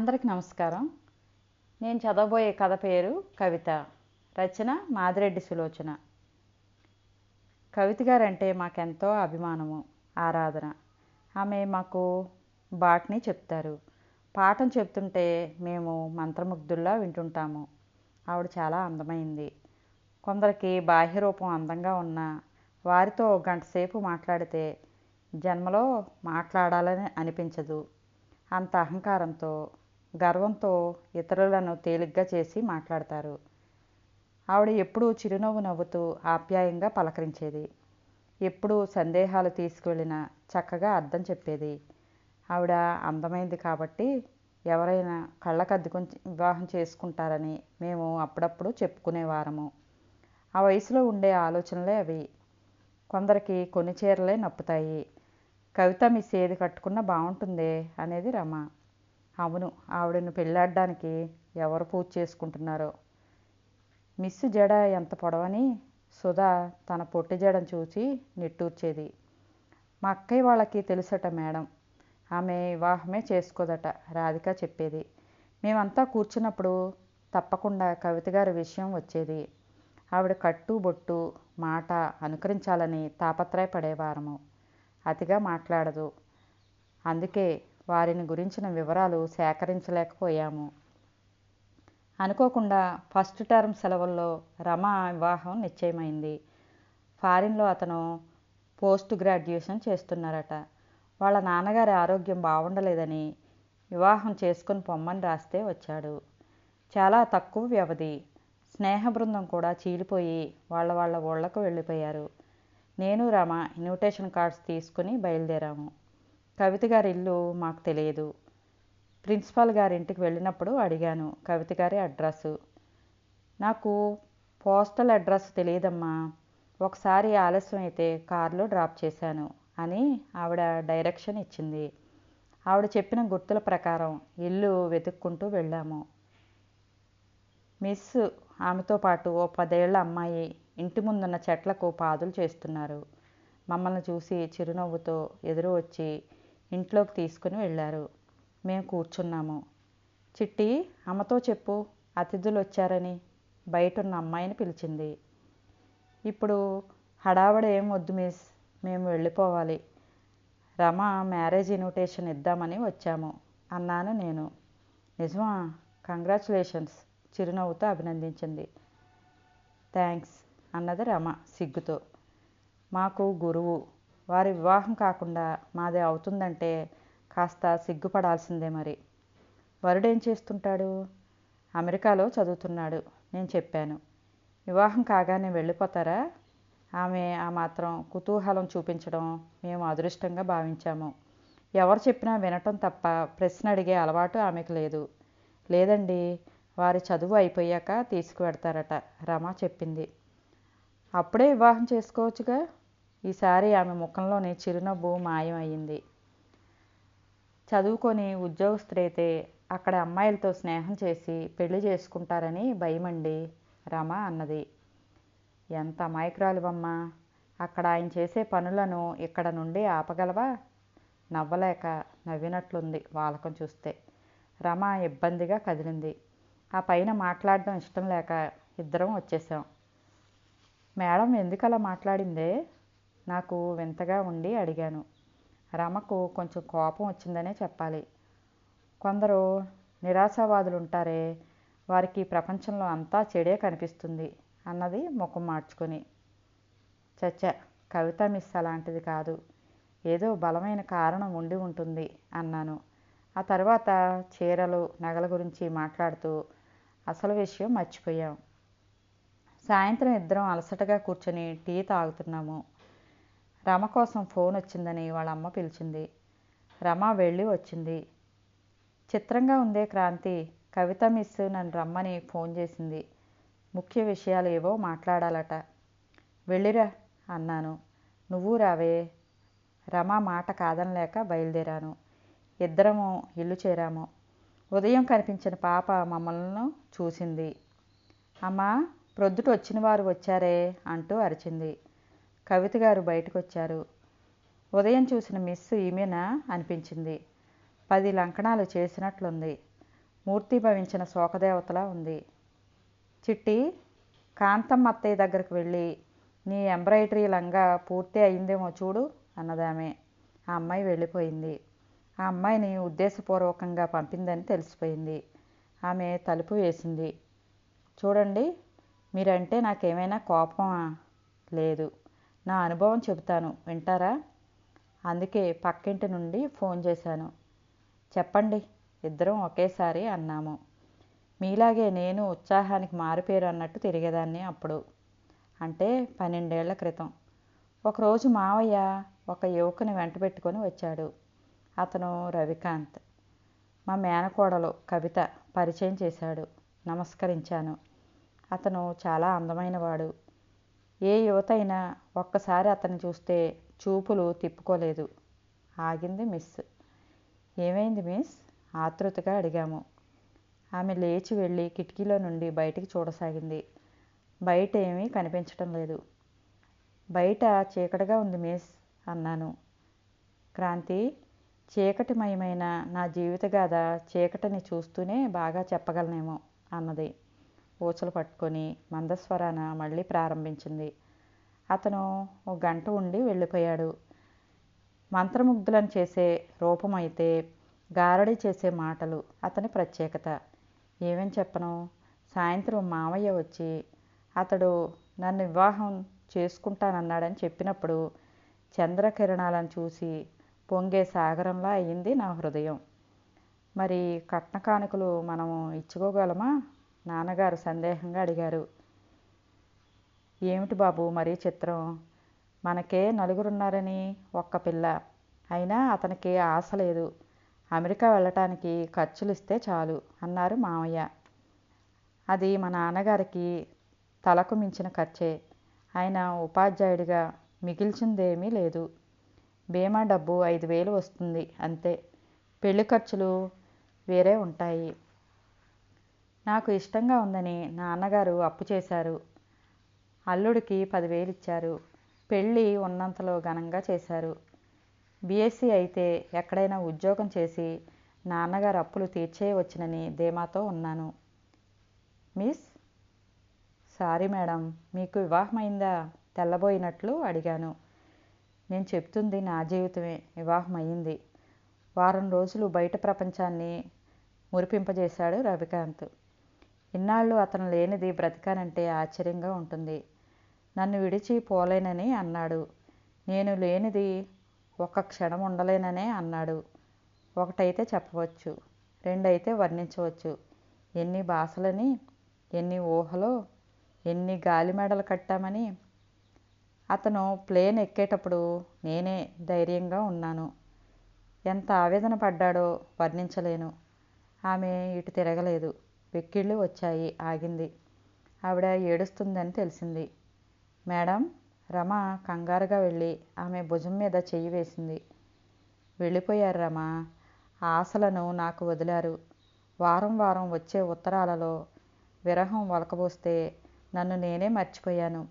అందరికి నమస్కారం. నేను చదవబోయే కథ పేరు కవిత. రచన మాదిరెడ్డి సులోచన. కవిత గారంటే మాకెంతో అభిమానము ఆరాధన. ఆమె మాకు బాట్ని చెప్తారు. పాఠం చెప్తుంటే మేము మంత్రముగ్ధుల్లా వింటుంటాము. ఆవిడ చాలా అందమైంది. కొందరికి బాహ్య రూపం అందంగా ఉన్న వారితో గంట సేపు మాట్లాడితే జన్మలో మాట్లాడాలని అనిపించదు. అంత అహంకారంతో గర్వంతో ఇతరులను తేలిగ్గా చేసి మాట్లాడతారు. ఆవిడ ఎప్పుడూ చిరునవ్వు నవ్వుతూ ఆప్యాయంగా పలకరించేది. ఎప్పుడూ సందేహాలు తీసుకువెళ్ళినా చక్కగా అర్థం చెప్పేది. ఆవిడ అందమైంది కాబట్టి ఎవరైనా కళ్ళకద్దుకొని వివాహం చేసుకుంటారని మేము అప్పుడప్పుడు చెప్పుకునేవారము ఆ వయసులో ఉండే ఆలోచనలే అవి. కొందరికి కొన్ని చీరలే నప్పుతాయి. కవిత మిస్ ఏది కట్టుకున్నా బాగుంటుందే అనేది రమ. అవును ఆవిడను పెళ్ళాడడానికి ఎవరు పూజ చేసుకుంటున్నారో. మిస్ జడ ఎంత పొడవని సుధా తన పొట్టి జడను చూసి నిట్టూర్చేది. మా అక్కయ్య వాళ్ళకి తెలుసట మేడం ఆమె వివాహమే చేసుకోదట రాధిక చెప్పేది. మేమంతా కూర్చున్నప్పుడు తప్పకుండా కవిత గారి విషయం వచ్చేది. ఆవిడ కట్టు బొట్టు మాట అనుకరించాలని తాపత్రయపడేవారము అతిగా మాట్లాడదు. అందుకే వారిని గురించిన వివరాలు సేకరించలేకపోయాము. అనుకోకుండా ఫస్ట్ టర్మ్ సెలవుల్లో రమ వివాహం నిశ్చయమైంది. ఫారిన్లో అతను పోస్ట్ గ్రాడ్యుయేషన్ చేస్తున్నారట. వాళ్ళ నాన్నగారి ఆరోగ్యం బాగుండలేదని వివాహం చేసుకుని పొమ్మని రాస్తే వచ్చాడు. చాలా తక్కువ వ్యవధి. స్నేహ బృందం కూడా చీలిపోయి వాళ్ళ వాళ్ళ ఊళ్ళకు వెళ్ళిపోయారు. నేను రమ ఇన్విటేషన్ కార్డ్స్ తీసుకుని బయలుదేరాము. కవిత గారి ఇల్లు మాకు తెలియదు. ప్రిన్సిపాల్ గారి ఇంటికి వెళ్ళినప్పుడు అడిగాను కవిత గారి అడ్రస్సు? నాకు పోస్టల్ అడ్రస్ తెలియదమ్మా. ఒకసారి ఆలస్యం అయితే కారులో డ్రాప్ చేశాను అని ఆవిడ డైరెక్షన్ ఇచ్చింది. ఆవిడ చెప్పిన గుర్తుల ప్రకారం ఇల్లు వెతుక్కుంటూ వెళ్ళాము. మిస్ ఆమెతో పాటు ఓ పదేళ్ళ అమ్మాయి ఇంటి ముందున్న చెట్లకు పాదులు చేస్తున్నారు. మమ్మల్ని చూసి చిరునవ్వుతో ఎదురు వచ్చి ఇంట్లోకి తీసుకుని వెళ్ళారు. మేము కూర్చున్నాము. చిట్టి అమ్మతో చెప్పు అతిథులు వచ్చారని బయట ఉన్న అమ్మాయిని పిలిచింది. ఇప్పుడు హడావడ ఏం వద్దు మిస్ మేము వెళ్ళిపోవాలి. రమ మ్యారేజ్ ఇన్విటేషన్ ఇద్దామని వచ్చాము అన్నాను నేను. నిజమా? కంగ్రాచులేషన్స్ చిరునవ్వుతో అభినందించింది. థ్యాంక్స్ అన్నది రమ సిగ్గుతో. మాకు గురువు వారి వివాహం కాకుండా మాదే అవుతుందంటే కాస్త సిగ్గుపడాల్సిందే మరి. వరుడేం చేస్తుంటాడు? అమెరికాలో చదువుతున్నాడు నేను చెప్పాను. వివాహం కాగానే వెళ్ళిపోతారా? ఆమె ఆ మాత్రం కుతూహలం చూపించడం మేము అదృష్టంగా భావించాము. ఎవరు చెప్పినా వినటం తప్ప ప్రశ్న అడిగే అలవాటు ఆమెకు లేదు. లేదండి వారి చదువు అయిపోయాక తీసుకువెడతారట రమ చెప్పింది. అప్పుడే వివాహం చేసుకోవచ్చుగా? ఈసారి ఆమె ముఖంలోని చిరునవ్వు మాయమయ్యింది చదువుకొని ఉద్యోగస్తులైతే అక్కడ అమ్మాయిలతో స్నేహం చేసి పెళ్ళి చేసుకుంటారని భయమండి రమ అన్నది. ఎంత అమాయకురాలివమ్మా! అక్కడ ఆయన చేసే పనులను ఇక్కడ నుండి ఆపగలవా? నవ్వలేక నవ్వినట్లుంది వాలకం చూస్తే. రమ ఇబ్బందిగా కదిలింది. ఆ పైన మాట్లాడడం ఇష్టం లేక ఇద్దరం వచ్చేసాం మేడం ఎందుకలా మాట్లాడిందే? నాకు వింతగా ఉండి అడిగాను. రమకు కొంచెం కోపం వచ్చిందనే చెప్పాలి. కొందరు నిరాశావాదులు ఉంటారే వారికి ప్రపంచంలో అంతా చెడే కనిపిస్తుంది అన్నది ముఖం మార్చుకొని. చచ్చ కవిత మిస్ అలాంటిది కాదు. ఏదో బలమైన కారణం ఉండి ఉంటుంది అన్నాను. ఆ తర్వాత చీరలు నగల గురించి మాట్లాడుతూ అసలు విషయం మర్చిపోయాం. సాయంత్రం ఇద్దరం అలసటగా కూర్చొని టీ తాగుతున్నాము. రమ కోసం ఫోన్ వచ్చిందని వాళ్ళ అమ్మ పిలిచింది. రమ వెళ్ళి వచ్చింది. చిత్రంగా ఉందే క్రాంతి కవిత మిస్ నన్ను రమ్మని ఫోన్ చేసింది. ముఖ్య విషయాలు ఏవో మాట్లాడాలట. వెళ్ళిరా అన్నాను. నువ్వు రావే. రమ మాట కాదనలేక బయలుదేరాను. ఇద్దరము ఇల్లు చేరాము. ఉదయం కనిపించిన పాప మమ్మల్ని చూసింది. అమ్మా ప్రొద్దుట వచ్చిన వారు వచ్చారే అంటూ అరిచింది. కవిత గారు బయటకు వచ్చారు ఉదయం చూసిన మిస్ ఈమెనా? అనిపించింది. పది లంకణాలు చేసినట్లుంది. మూర్తి భవించిన శోకదేవతలా ఉంది. చిట్టి కాంతమ్మ అత్తయ్య దగ్గరకు వెళ్ళి నీ ఎంబ్రాయిడరీ లంగా పూర్తి అయిందేమో చూడు అన్నదామె. ఆ అమ్మాయి వెళ్ళిపోయింది. ఆ అమ్మాయిని ఉద్దేశపూర్వకంగా పంపిందని తెలిసిపోయింది. ఆమె తలుపు వేసింది. చూడండి మీరంటే నాకేమైనా కోపమా? లేదు. నా అనుభవం చెబుతాను. వింటారా? అందుకే పక్కింటి నుండి ఫోన్ చేశాను. చెప్పండి ఇద్దరం ఒకేసారి అన్నాము. మీలాగే నేను ఉత్సాహానికి మారిపోయారు అన్నట్టు తిరిగేదాన్ని అప్పుడు. అంటే పన్నెండేళ్ళ క్రితం. ఒకరోజు మావయ్య ఒక యువకుని వెంట పెట్టుకొని వచ్చాడు. అతను రవికాంత్. మా మేనకోడలు కవిత పరిచయం చేశాడు. నమస్కరించాను. అతను చాలా అందమైనవాడు. ఏ యువత అయినా ఒక్కసారి అతన్ని చూస్తే చూపులు తిప్పుకోలేదు. ఆగింది మిస్. ఏమైంది మిస్? ఆతృతగా అడిగాము. ఆమె లేచి వెళ్ళి కిటికీలో నుండి బయటికి చూడసాగింది. బయట ఏమీ కనిపించటం లేదు. బయట చీకటిగా ఉంది మిస్ అన్నాను. క్రాంతి చీకటిమయమైన నా జీవితగాథ చీకటిని చూస్తూనే బాగా చెప్పగలనేమో అన్నది. ఊచలు పట్టుకొని మందస్వరాన మళ్ళీ ప్రారంభించింది. అతను ఒక గంట ఉండి వెళ్ళిపోయాడు. మంత్రముగ్ధులను చేసే రూపమైతే గారడి చేసే మాటలు అతని ప్రత్యేకత. ఏమని చెప్పను? సాయంత్రం మామయ్య వచ్చి అతడు నన్ను వివాహం చేసుకుంటానన్నాడని చెప్పినప్పుడు చంద్రకిరణాలను చూసి పొంగే సాగరంలా అయింది నా హృదయం. మరి కట్న కానుకలు మనము ఇచ్చుకోగలమా? నాన్నగారు సందేహంగా అడిగారు. ఏమిటి బాబు మరీ చిత్రం? మనకే నలుగురున్నారని ఒక్క పిల్ల. అయినా అతనికి ఆశ లేదు. అమెరికా వెళ్ళటానికి ఖర్చులు ఇస్తే చాలు అన్నారు మామయ్య. అది మా నాన్నగారికి తలకు మించిన ఖర్చే. ఆయన ఉపాధ్యాయుడిగా మిగిల్చిందేమీ లేదు. బీమా డబ్బు ఐదు వేలు వస్తుంది అంతే. పెళ్ళి ఖర్చులు వేరే ఉంటాయి. నాకు ఇష్టంగా ఉందని నాన్నగారు అప్పు చేశారు. అల్లుడికి పదివేలు ఇచ్చారు పెళ్ళి ఉన్నంతలో ఘనంగా చేశారు. బీఎస్సీ అయితే ఎక్కడైనా ఉద్యోగం చేసి నాన్నగారు అప్పులు తీర్చేయవచ్చునని ధీమాతో ఉన్నాను. మిస్? సారీ మేడం మీకు వివాహమైందా? తెల్లబోయినట్లు అడిగాను. నేను చెప్తుంది నా జీవితమే వివాహం అయింది వారం రోజులు బయట ప్రపంచాన్ని మురిపింపజేశాడు రవికాంత్. ఇన్నాళ్ళు అతను లేనిది బ్రతికానంటే ఆశ్చర్యంగా ఉంటుంది. నన్ను విడిచి పోలేనని అన్నాడు. నేను లేనిది ఒక్క క్షణం ఉండలేననే అన్నాడు. ఒకటైతే చెప్పవచ్చు రెండైతే వర్ణించవచ్చు. ఎన్ని భాషలని ఎన్ని ఊహలో ఎన్ని గాలి మెడలు కట్టామని. అతను ప్లేన్ ఎక్కేటప్పుడు నేనే ధైర్యంగా ఉన్నాను. ఎంత ఆవేదన పడ్డాడో వర్ణించలేను. ఆమె ఇటు తిరగలేదు. వెక్కిళ్ళు వచ్చాయి ఆగింది. ఆవిడ ఏడుస్తుందని తెలిసింది. మేడం రమ కంగారుగా వెళ్ళి ఆమె భుజం మీద చెయ్యి వేసింది. వెళ్ళిపోయారు రమ. ఆశలను నాకు వదిలారు. వారం వారం వచ్చే ఉత్తరాలలో విరహం వలకబోస్తే నన్ను నేనే మర్చిపోయాను.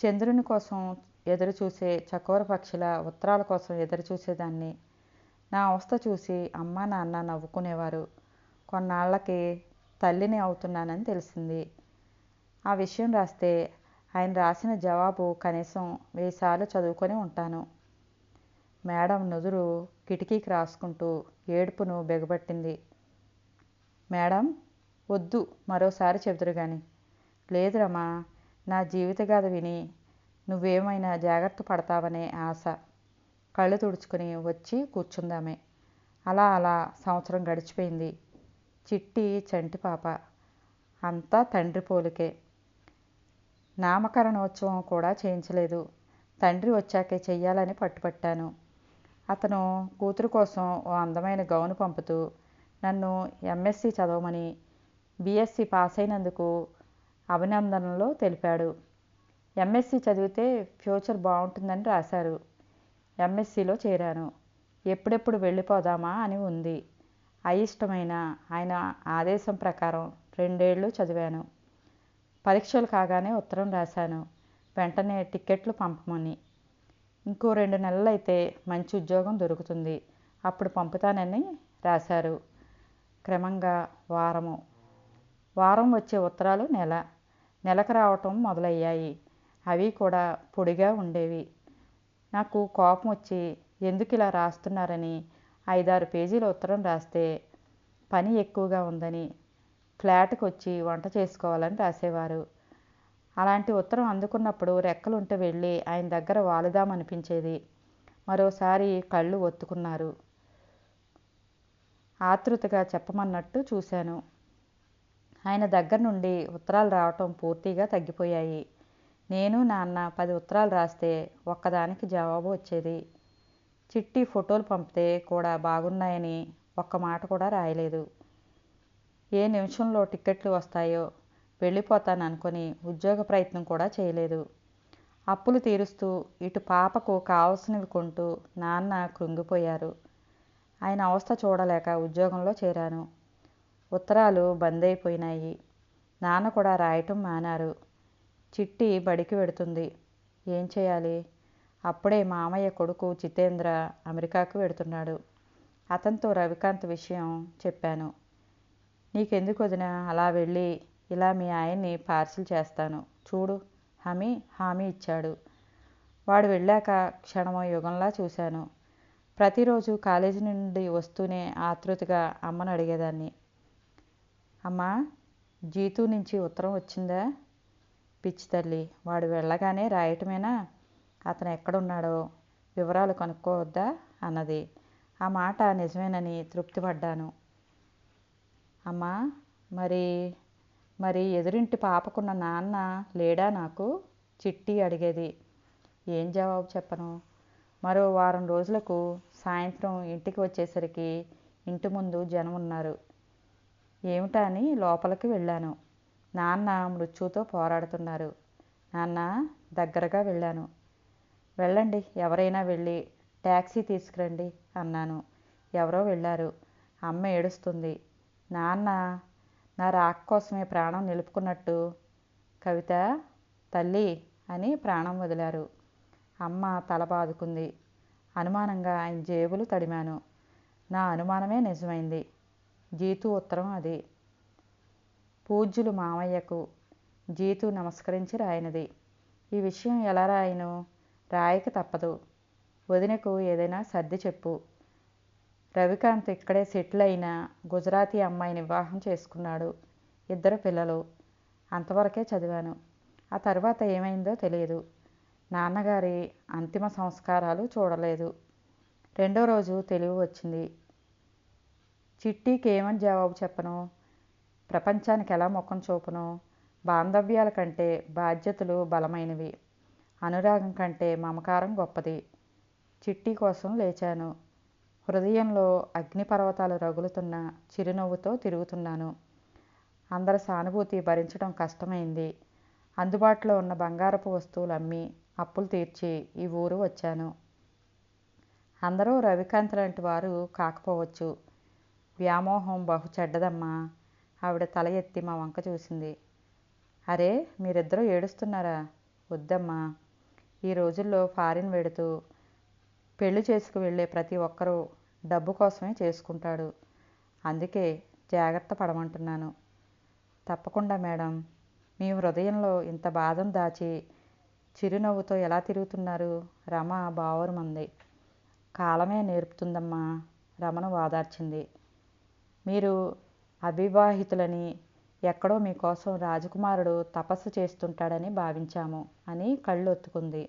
చంద్రుని కోసం ఎదురు చూసే చకోర పక్షుల ఉత్తరాల కోసం ఎదురు చూసేదాన్ని నా అవస్థ చూసి అమ్మ నాన్న నవ్వుకునేవారు. కొన్నాళ్ళకి తల్లిని అవుతున్నానని తెలిసింది. ఆ విషయం రాస్తే ఆయన రాసిన జవాబు కనీసం వేసార్లు చదువుకొని ఉంటాను. మేడం నుదురు కిటికీకి రాసుకుంటూ ఏడుపును బిగబట్టింది. మేడం వద్దు మరోసారి చెబుతురు కానీ లేదురమ్మా నా జీవితగాథ విని నువ్వేమైనా జాగ్రత్త పడతావనే ఆశ. కళ్ళు తుడుచుకుని వచ్చి కూర్చుందామే. అలా అలా సంవత్సరం గడిచిపోయింది. చిట్టి చంటి పాప. అంతా తండ్రి పోలికే. నామకరణోత్సవం కూడా చేయించలేదు. తండ్రి వచ్చాకే చెయ్యాలని పట్టుపట్టాను అతను కూతురు కోసం ఓ అందమైన గౌను పంపుతూ నన్ను ఎంఎస్సి చదవమని బీఎస్సీ పాస్ అయినందుకు అభినందనలో తెలిపాడు. ఎంఎస్సి చదివితే ఫ్యూచర్ బాగుంటుందని రాశారు. ఎంఎస్సిలో చేరాను. ఎప్పుడెప్పుడు వెళ్ళిపోదామా అని ఉంది. అయిష్టమైన ఆయన ఆదేశం ప్రకారం రెండేళ్ళు చదివాను. పరీక్షలు కాగానే ఉత్తరం రాశాను. వెంటనే టిక్కెట్లు పంపమని. ఇంకో రెండు నెలలు అయితే మంచి ఉద్యోగం దొరుకుతుంది. అప్పుడు పంపుతానని రాశారు. క్రమంగా వారము. వారం వచ్చే ఉత్తరాలు నెల. నెలకు రావటం మొదలయ్యాయి. అవి కూడా పొడిగా ఉండేవి. నాకు కోపం వచ్చి ఎందుకు ఇలా రాస్తున్నారని ఐదారు పేజీల ఉత్తరం రాస్తే పని ఎక్కువగా ఉందని ఫ్లాట్కి వచ్చి వంట చేసుకోవాలని రాసేవారు. అలాంటి ఉత్తరం అందుకున్నప్పుడు రెక్కలుంటే వెళ్ళి ఆయన దగ్గర వాలుదామనిపించేది. మరోసారి కళ్ళు ఒత్తుకున్నారు. ఆతృతగా చెప్పమన్నట్టు చూశాను. ఆయన దగ్గర నుండి ఉత్తరాలు రావటం పూర్తిగా తగ్గిపోయాయి. నేను నాన్న పది ఉత్తరాలు రాస్తే ఒక్కదానికి జవాబు వచ్చేది చిట్టి ఫోటోలు పంపితే కూడా బాగున్నాయని ఒక్క మాట కూడా రాయలేదు. ఏ నిమిషంలో టిక్కెట్లు వస్తాయో వెళ్ళిపోతాననుకొని ఉద్యోగ ప్రయత్నం కూడా చేయలేదు. అప్పులు తీరుస్తూ ఇటు పాపకు కావలసినవి కొంటూ నాన్న కృంగిపోయారు. ఆయన అవస్థ చూడలేక ఉద్యోగంలో చేరాను. ఉత్తరాలు బంద్ అయిపోయినాయి నాన్న కూడా రాయటం మానారు. చిట్టి బడికి వెడుతుంది. ఏం చేయాలి? అప్పుడే మామయ్య కొడుకు జితేంద్ర అమెరికాకు వెడుతున్నాడు. అతనితో రవికాంత్ విషయం చెప్పాను. నీకెందుకు వదిన? అలా వెళ్ళి ఇలా మీ ఆయన్ని పార్సిల్ చేస్తాను. చూడు హామీ హామీ ఇచ్చాడు. వాడు వెళ్ళాక క్షణమో యుగంలా చూశాను. ప్రతిరోజు కాలేజీ నుండి వస్తూనే ఆతృతగా అమ్మను అడిగేదాన్ని. అమ్మా జీతు నుంచి ఉత్తరం వచ్చిందా? పిచ్చి తల్లి వాడు వెళ్ళగానే రాయటమేనా? అతను ఎక్కడున్నాడో వివరాలు కనుక్కోవద్దా? అన్నది. ఆ మాట నిజమేనని తృప్తిపడ్డాను. అమ్మా మరి మరి ఎదురింటి పాపకున్న నాన్న లేడా నాకు? చిట్టి అడిగేది. ఏం జవాబు చెప్పను. మరో వారం రోజులకు సాయంత్రం ఇంటికి వచ్చేసరికి ఇంటి ముందు జనం ఉన్నారు ఏమిటా అని లోపలికి వెళ్ళాను. నాన్న మృత్యుతో పోరాడుతున్నారు. నాన్న దగ్గరగా వెళ్ళాను. వెళ్ళండి ఎవరైనా వెళ్ళి ట్యాక్సీ తీసుకురండి అన్నాను. ఎవరో వెళ్ళారు. అమ్మ ఏడుస్తుంది. నాన్న నా రాక కోసమే ప్రాణం నిలుపుకున్నట్టు. కవిత తల్లి అని ప్రాణం వదిలారు. అమ్మ తల బాదుకుంది. అనుమానంగా ఆయన జేబులు తడిమాను. నా అనుమానమే నిజమైంది. జీతు ఉత్తరం అది. పూజ్యులు మామయ్యకు జీతు నమస్కరించి రాయినది. ఈ విషయం ఎలా రాయను? రాయక తప్పదు. వదినకు ఏదైనా సర్ది చెప్పు. రవికాంత్ ఇక్కడే సెటిల్ అయిన గుజరాతీ అమ్మాయిని వివాహం చేసుకున్నాడు. ఇద్దరు పిల్లలు. అంతవరకే చదివాను. ఆ తర్వాత ఏమైందో తెలియదు. నాన్నగారి అంతిమ సంస్కారాలు చూడలేదు. రెండో రోజు తెలివి వచ్చింది. చిట్టీకి ఏమని జవాబు చెప్పను? ప్రపంచానికి ఎలా ముఖం చూపను? బాంధవ్యాల కంటే బాధ్యతలు బలమైనవి. అనురాగం కంటే మమకారం గొప్పది. చిట్టి కోసం లేచాను. హృదయంలో అగ్నిపర్వతాలు రగులుతున్న చిరునవ్వుతో తిరుగుతున్నాను. అందరి సానుభూతి భరించడం కష్టమైంది. అందుబాటులో ఉన్న బంగారపు వస్తువులు అమ్మి అప్పులు తీర్చి ఈ ఊరు వచ్చాను. అందరూ రవికాంత్ లాంటి వారు కాకపోవచ్చు. వ్యామోహం బహు చెడ్డదమ్మా. ఆవిడ తల ఎత్తి మా వంక చూసింది. అరే మీరిద్దరూ ఏడుస్తున్నారా? వద్దమ్మా. ఈ రోజుల్లో ఫారిన్ వెడుతూ పెళ్ళి చేసుకు వెళ్ళే ప్రతి ఒక్కరూ డబ్బు కోసమే చేసుకుంటాడు. అందుకే జాగ్రత్త పడమంటున్నాను. తప్పకుండా మేడం. మీ హృదయంలో ఇంత బాధను దాచి చిరునవ్వుతో ఎలా తిరుగుతున్నారు? రమ బావరుమంది కాలమే నేర్పుతుందమ్మా రమను వాదార్చింది మీరు అవివాహితులని ఎక్కడో మీకోసం రాజకుమారుడు తపస్సు చేస్తుంటాడని భావించాము అని కళ్ళు ఒత్తుకుంది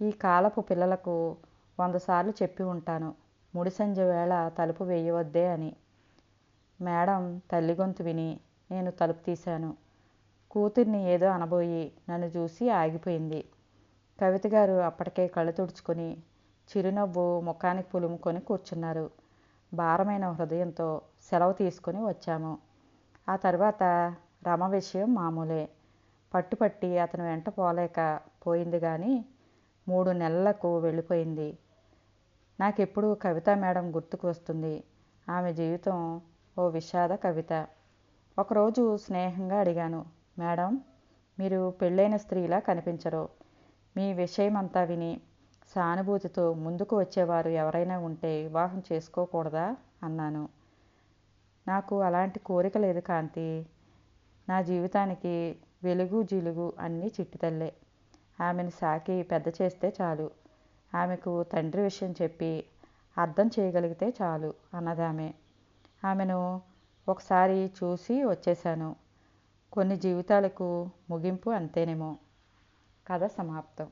ఈ కాలపు పిల్లలకు వంద సార్లు చెప్పి ఉంటాను. ముడిసంజ వేళ తలుపు వేయవద్దే అని. మేడం తల్లి గొంతు విని నేను తలుపు తీశాను. కూతుర్ని ఏదో అనబోయి నన్ను చూసి ఆగిపోయింది. కవిత గారు అప్పటికే కళ్ళు తుడుచుకొని చిరునవ్వు ముఖానికి పులుముకొని కూర్చున్నారు. భారమైన హృదయంతో సెలవు తీసుకొని వచ్చాము. ఆ తర్వాత రమ విషయం మామూలే. పట్టుపట్టి అతను వెంట పోలేక పోయింది కానీ మూడు నెలలకు వెళ్ళిపోయింది. నాకెప్పుడు కవిత మేడం గుర్తుకు వస్తుంది. ఆమె జీవితం ఓ విషాద కవిత. ఒకరోజు స్నేహంగా అడిగాను మేడం మీరు పెళ్ళైన స్త్రీలా కనిపించరు. మీ విషయమంతా విని సానుభూతితో ముందుకు వచ్చేవారు ఎవరైనా ఉంటే వివాహం చేసుకోకూడదా? అన్నాను. నాకు అలాంటి కోరిక లేదు కాంతి. నా జీవితానికి వెలుగు జిలుగు అన్నీ చిట్టితల్లే. ఆమెను సాకి పెద్ద చేస్తే చాలు. ఆమెకు తండ్రి విషయం చెప్పి అర్థం చేయగలిగితే చాలు అన్నదామె. ఆమెను ఒకసారి చూసి వచ్చేశాను. కొన్ని జీవితాలకు ముగింపు అంతేనేమో. కథ సమాప్తం.